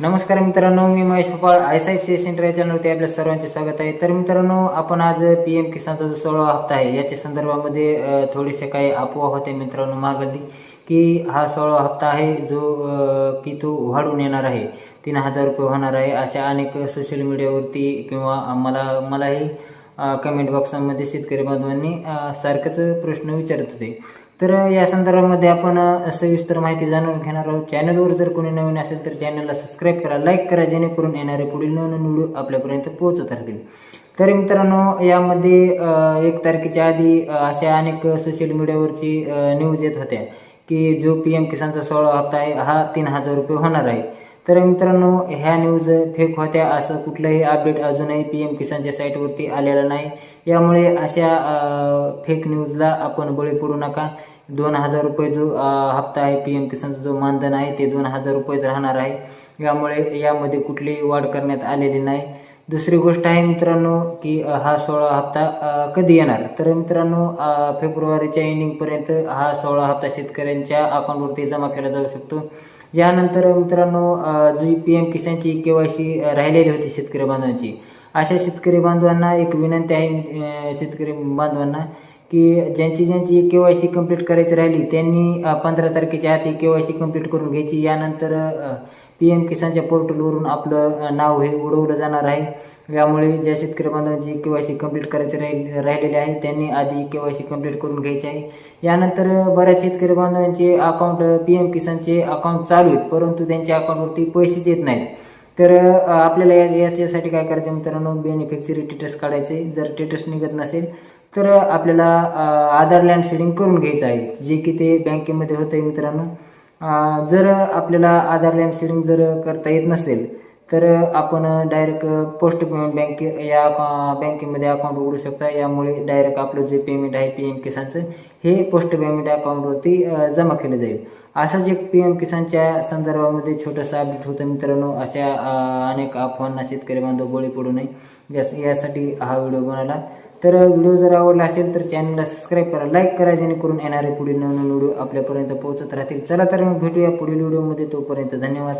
नमस्कार मित्रांनो मी Mahesh Bhopal I C I C centre या चॅनलवरती आपल्या सर्वांचे स्वागत आहे. तर मित्रांनो आपण आज पी एम किसानचा जो सोळावा हप्ता आहे याच्या संदर्भामध्ये थोडेसे काही अफवा होते मित्रांनो मागली की हा सोळावा हप्ता आहे जो की तो वाढून येणार आहे. तीन हजार रुपये होणार आहे अशा अनेक सोशल मीडियावरती किंवा मला मलाही कमेंट बॉक्समध्ये शेतकरी बांधवांनी सारखंच सारखेच प्रश्न विचारत होते. तर या संदर्भामध्ये आपण सविस्तर माहिती जाणून घेणार आहोत. चॅनलवर जर कोणी नवीन असेल तर चॅनलला सबस्क्राईब करा लाईक करा जेणेकरून येणारे पुढील नवीन व्हिडिओ आपल्यापर्यंत पोहोचत राहतील तर मित्रांनो यामध्ये एक तारखेच्या आधी अशा अनेक सोशल मीडियावरची न्यूज येत होत्या की जो पी एम किसानचा सोळा हप्ता आहे हा तीन हजार रुपये होणार आहे. तर मित्रांनो ह्या न्यूज फेक होत्या असं कुठलंही अपडेट अजूनही पी एम किसानच्या साईटवरती आलेलं नाही. यामुळे अशा फेक न्यूजला आपण बळी पडू नका. दोन हजार रुपये जो हप्ता आहे पी एम किसानचा जो मानधन आहे ते दोन हजार रुपयेच राहणार आहे. यामुळे यामध्ये कुठलीही वाढ करण्यात आलेली नाही. दुसरी गोष्ट आहे मित्रांनो की हा सोळा हप्ता कधी येणार? तर मित्रांनो फेब्रुवारीच्या एंडिंगपर्यंत हा सोळा हप्ता शेतकऱ्यांच्या अकाउंटवरती जमा केला जाऊ शकतो. यानंतर मित्रांनो जी पी एम किसानची के वाय सी राहिलेली होती शेतकरी बांधवांची अशा शेतकरी बांधवांना एक विनंती आहे शेतकरी बांधवांना की ज्यांची ज्यांची के वाय सी कंप्लीट करायची राहिली त्यांनी पंधरा तारखेच्या आधी के वाय सी कंप्लीट करून घ्यायची. यानंतर पी एम किसानच्या पोर्टलवरून आपलं नाव हे उडवलं जाणार आहे. यामुळे ज्या शेतकरी बांधवांची के वाय सी कंप्लीट करायची राहील राहिलेली आहे त्यांनी आधी के वाय सी कंप्लीट करून घ्यायची आहे. यानंतर बऱ्याच शेतकरी बांधवांचे अकाउंट पी एम किसानचे अकाउंट चालू आहेत परंतु त्यांच्या अकाउंटवरती पैसेच येत नाहीत. तर आपल्याला या याच्यासाठी काय करायचं मित्रांनो? बेनिफिक्सरी टेटस काढायचे जर टेटस निघत नसेल तर आपल्याला आधार लँड शेडिंग करून घ्यायचं आहे. जे की ते बँकेमध्ये होतं आहे मित्रांनो. जर आपल्याला आधार लँड सेडिंग जर करता येत नसेल तर आपण डायरेक्ट पोस्ट पेमेंट बँके या बँकेमध्ये अकाउंट उघडू शकता. यामुळे डायरेक्ट आपलं जे पेमेंट आहे पी एम किसानचं हे पोस्ट पेमेंट अकाउंटवरती जमा केलं जाईल. असंच एक पी एम किसानच्या संदर्भामध्ये छोटंसं अपडेट होतं मित्रांनो अशा अनेक अफवांना शेतकरी बांधव बळी पडू नये. यास यासाठी हा व्हिडिओ बनवला. तर व्हिडिओ जर आवडला असेल तर चॅनलला सबस्क्राईब करा लाईक करा जेणेकरून येणारे पुढील नवनवीन व्हिडिओ आपल्यापर्यंत पोहोचत राहतील. चला तर मग भेटूया पुढील व्हिडिओमध्ये तोपर्यंत धन्यवाद.